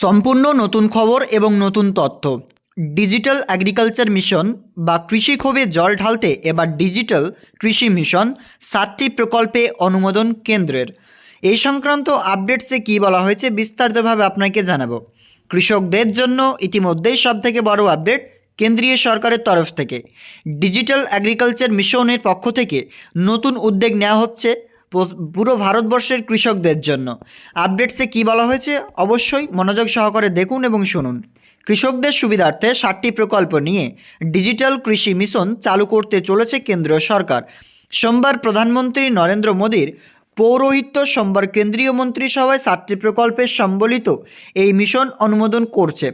সম্পূর্ণ নতুন খবর এবং নতুন তথ্য। ডিজিটাল অ্যাগ্রিকালচার মিশন বা কৃষি ক্ষোভে জল ঢালতে এবার ডিজিটাল কৃষি মিশন সাতটি প্রকল্পে অনুমোদন কেন্দ্রের। এই সংক্রান্ত আপডেটসে কী বলা হয়েছে বিস্তারিতভাবে আপনাকে জানাব। কৃষকদের জন্য ইতিমধ্যেই সবথেকে বড় আপডেট কেন্দ্রীয় সরকারের তরফ থেকে। ডিজিটাল অ্যাগ্রিকালচার মিশনের পক্ষ থেকে নতুন উদ্যোগ নেওয়া হচ্ছে। পুরো ভারতবর্ষের কৃষকদের জন্য। আপডেটসে কী বলা হয়েছে? অবশ্যই মনোযোগ সহকারে দেখুন এবং শুনুন। কৃষকদের সুবিধার্থে ষাটটি প্রকল্প নিয়ে ডিজিটাল কৃষি মিশন চালু করতে চলেছে কেন্দ্র সরকার। সোমবার প্রধানমন্ত্রী নরেন্দ্র মোদীর পৌরোহিত্য সোমবার কেন্দ্রীয় মন্ত্রিসভায় সাতটি প্রকল্পের সম্বলিত এই মিশন অনুমোদন করছে।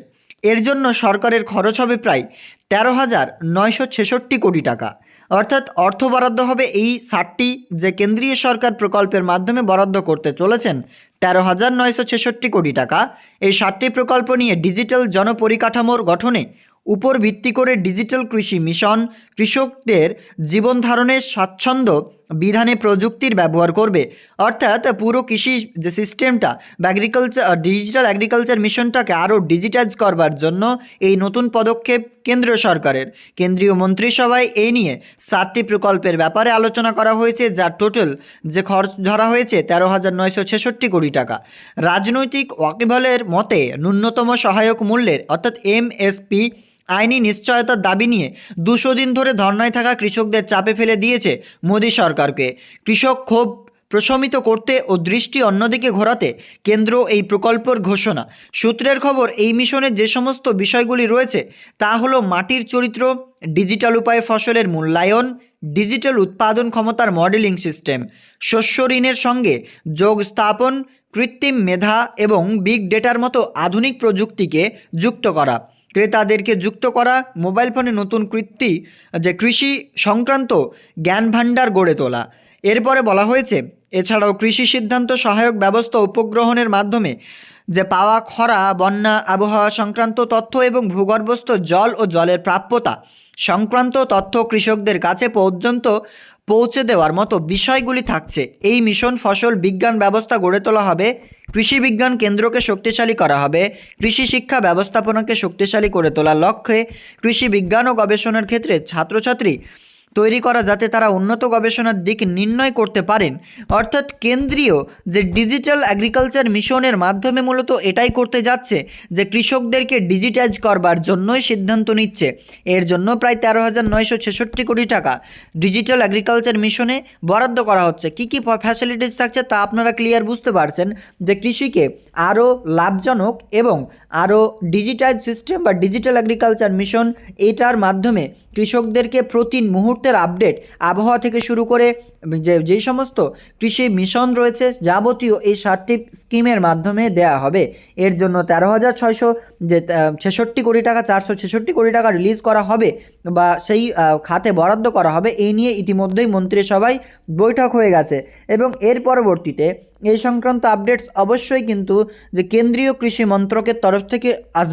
এর জন্য সরকারের খরচ হবে প্রায় তেরো হাজার নয়শো ছেষট্টি কোটি টাকা। অর্থাৎ অর্থ বরাদ্দ হবে এই ষাটটি যে কেন্দ্রীয় সরকার প্রকল্পের মাধ্যমে বরাদ্দ করতে চলেছেন তেরো হাজার নয়শো ছেষট্টি কোটি টাকা। এই সাতটি প্রকল্প নিয়ে ডিজিটাল জনপরিকাঠামোর গঠনে উপর ভিত্তি করে ডিজিটাল কৃষি মিশন কৃষকদের জীবন ধারণের স্বাচ্ছন্দ্য বিধানে প্রযুক্তির ব্যবহার করবে। অর্থাৎ পুরো কৃষি যে সিস্টেমটা বা অ্যাগ্রিকালচার ডিজিটাল অ্যাগ্রিকালচার মিশনটাকে আরও ডিজিটাইজ করবার জন্য এই নতুন পদক্ষেপ কেন্দ্রীয় সরকারের। কেন্দ্রীয় মন্ত্রিসভায় এই নিয়ে সাতটি প্রকল্পের ব্যাপারে আলোচনা করা হয়েছে, যার টোটাল যে খরচ ধরা হয়েছে তেরো হাজার নয়শো ছেষট্টি কোটি টাকা। রাজনৈতিক ওয়াকিবলের মতে ন্যূনতম সহায়ক মূল্যের, অর্থাৎ এমএসপি আইনি নিশ্চয়তার দাবি নিয়ে দুশো দিন ধরে ধর্নায় থাকা কৃষকদের চাপে ফেলে দিয়েছে মোদী সরকারকে। কৃষক ক্ষোভ প্রশমিত করতে ও দৃষ্টি অন্যদিকে ঘোরাতে কেন্দ্র এই প্রকল্পর ঘোষণা। সূত্রের খবর, এই মিশনে যে সমস্ত বিষয়গুলি রয়েছে তা হলো মাটির চরিত্র, ডিজিটাল উপায়ে ফসলের মূল্যায়ন, ডিজিটাল উৎপাদন ক্ষমতার মডেলিং সিস্টেম, শস্য ঋণের সঙ্গে যোগ স্থাপন, কৃত্রিম মেধা এবং বিগ ডেটার মতো আধুনিক প্রযুক্তিকে যুক্ত করা। ক্রেতাদেরকে যুক্ত করা মোবাইল ফোনে নতুন কৃত্তি যে কৃষি সংক্রান্ত জ্ঞান ভাণ্ডার গড়ে তোলা। এরপরে বলা হয়েছে, এছাড়াও কৃষি সিদ্ধান্ত সহায়ক ব্যবস্থা উপগ্রহণের মাধ্যমে, যে পাওয়া খরা, বন্যা, আবহাওয়া সংক্রান্ত তথ্য এবং ভূগর্ভস্থ জল ও জলের প্রাপ্যতা সংক্রান্ত তথ্য কৃষকদের কাছে পর্যন্ত পৌঁছে দেওয়ার মতো বিষয়গুলি থাকছে। এই মিশন ফসল বিজ্ঞান ব্যবস্থা গড়ে তোলা হবে কৃষি বিজ্ঞান কেন্দ্রকে শক্তিশালী করা হবে। কৃষি শিক্ষা ব্যবস্থাপনাকে শক্তিশালী করে তোলার লক্ষ্যে কৃষি বিজ্ঞান ও গবেষণার ক্ষেত্রে ছাত্রছাত্রী তৈরি করা যাতে তারা উন্নত গবেষণার দিক নির্ণয় করতে পারেন। অর্থাৎ কেন্দ্রীয় যে ডিজিটাল অ্যাগ্রিকালচার মিশনের মাধ্যমে মূলত এটাই করতে যাচ্ছে যে কৃষকদেরকে ডিজিটাইজ করবার জন্যই সিদ্ধান্ত নিচ্ছে। এর জন্য প্রায় তেরো হাজার নয়শো ছেষট্টি কোটি টাকা ডিজিটাল অ্যাগ্রিকালচার মিশনে বরাদ্দ করা হচ্ছে। কী কী ফ্যাসিলিটিস থাকছে তা আপনারা ক্লিয়ার বুঝতে পারছেন যে কৃষিকে আরও লাভজনক এবং আরও ডিজিটাইজ সিস্টেম বা ডিজিটাল অ্যাগ্রিকালচার মিশন এটার মাধ্যমে কৃষকদেরকে প্রতি মুহূর্তের আপডেট আবহাওয়া থেকে শুরু করে, যে যেই সমস্ত কৃষি মিশন রয়েছে যাবতীয় এই সাতটি স্কিমের মাধ্যমে দেয়া হবে। এর জন্য তেরো হাজার ছয়শো, যে, ছেষট্টি কোটি টাকা, চারশো ছেষট্টি কোটি টাকা রিলিজ করা হবে বা সেই খাতে বরাদ্দ করা হবে, এই নিয়ে ইতিমধ্যেই মন্ত্রিসভায় বৈঠক হয়ে গেছে। এবং এর পরবর্তীতে এই সংক্রান্ত আপডেটস অবশ্যই কিন্তু যে, কেন্দ্রীয় কৃষি মন্ত্রকের তরফ থেকে আস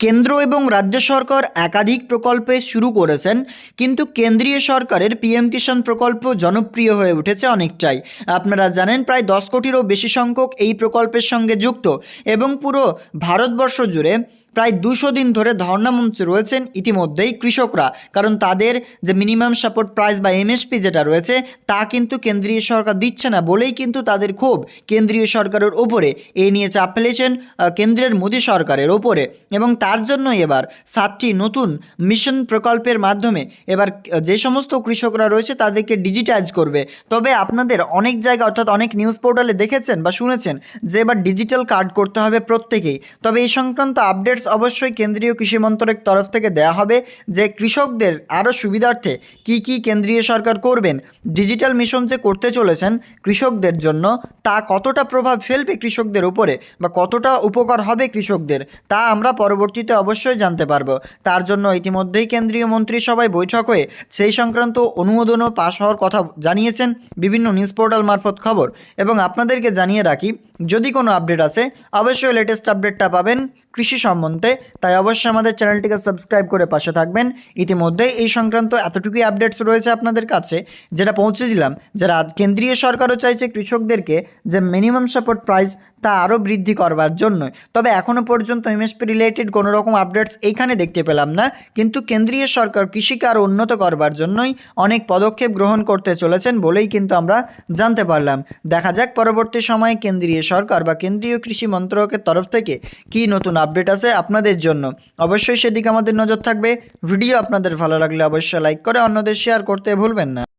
কেন্দ্র এবং রাজ্য সরকার একাধিক প্রকল্পে শুরু করেছেন, কিন্তু কেন্দ্রীয় সরকারের পিএম কিষাণ প্রকল্প জনপ্রিয় হয়ে উঠেছে অনেকটাই। আপনারা জানেন প্রায় দশ কোটিরও বেশি সংখ্যক এই প্রকল্পের সঙ্গে যুক্ত এবং পুরো ভারতবর্ষ জুড়ে প্রায় দুশো দিন ধরে ধর্ণা মঞ্চে রয়েছেন ইতিমধ্যেই কৃষকরা। কারণ তাদের যে মিনিমাম সাপোর্ট প্রাইস বা এমএসপি যেটা রয়েছে, তা কিন্তু কেন্দ্রীয় সরকার দিচ্ছে না বলেই কিন্তু তাদের ক্ষোভ কেন্দ্রীয় সরকারের ওপরে। এই নিয়ে চাপ ফেলেছেন কেন্দ্রের মোদী সরকারের ওপরে। এবং তার জন্যই এবার সাতটি নতুন মিশন প্রকল্পের মাধ্যমে এবার যে সমস্ত কৃষকরা রয়েছে তাদেরকে ডিজিটাইজ করবে। তবে আপনাদের অনেক জায়গা অর্থাৎ অনেক নিউজ পোর্টালে দেখেছেন বা শুনেছেন যে এবার ডিজিটাল কার্ড করতে হবে প্রত্যেকেই। তবে এই সংক্রান্ত আপডেটস অবশ্যই কেন্দ্রীয় কৃষি মন্ত্রকের তরফ থেকে দেয়া হবে যে কৃষকদের আরও সুবিধার্থে কি কি কেন্দ্রীয় সরকার করবেন, ডিজিটাল মিশন যে করতে চলেছেন কৃষকদের জন্য, তা কতটা প্রভাব ফেলবে কৃষকদের উপরে বা কতটা উপকার হবে কৃষকদের, তা আমরা পরবর্তীতে অবশ্যই জানতে পারব। তার জন্য ইতিমধ্যেই কেন্দ্রীয় মন্ত্রিসভায় বৈঠক হয়ে সেই সংক্রান্ত অনুমোদনও পাশ হওয়ার কথা জানিয়েছেন বিভিন্ন নিউজ পোর্টাল মারফত খবর। এবং আপনাদেরকে জানিয়ে রাখি যদি কোনো আপডেট আসে, অবশ্যই লেটেস্ট আপডেটটা পাবেন কৃষি সম্বন্ধে। তাই অবশ্যই আমাদের চ্যানেলটিকে সাবস্ক্রাইব করে পাশে থাকবেন। ইতিমধ্যেই এই সংক্রান্ত এতটুকুই আপডেটস রয়েছে আপনাদের কাছে, যেটা পৌঁছে দিলাম, যারা কেন্দ্রীয় সরকারও চাইছে কৃষকদেরকে যে মিনিমাম সাপোর্ট প্রাইস তা আরও বৃদ্ধি করবার জন্য তবে এখনও পর্যন্ত এমএসপি রিলেটেড কোনো রকম আপডেটস এইখানে দেখতে পেলাম না। কিন্তু কেন্দ্রীয় সরকার কৃষিকে আরও উন্নত করবার জন্যই অনেক পদক্ষেপ গ্রহণ করতে চলেছেন বলেই কিন্তু আমরা জানতে পারলাম। দেখা যাক পরবর্তী সময়ে কেন্দ্রীয় সরকার বা কেন্দ্রীয় কৃষি মন্ত্রকের তরফ থেকে কী নতুন আপডেট আছে আপনাদের জন্য। অবশ্যই সেদিকে আমাদের নজর থাকবে। ভিডিও আপনাদের ভালো লাগলে অবশ্যই লাইক করে অন্যদের শেয়ার করতে ভুলবেন না।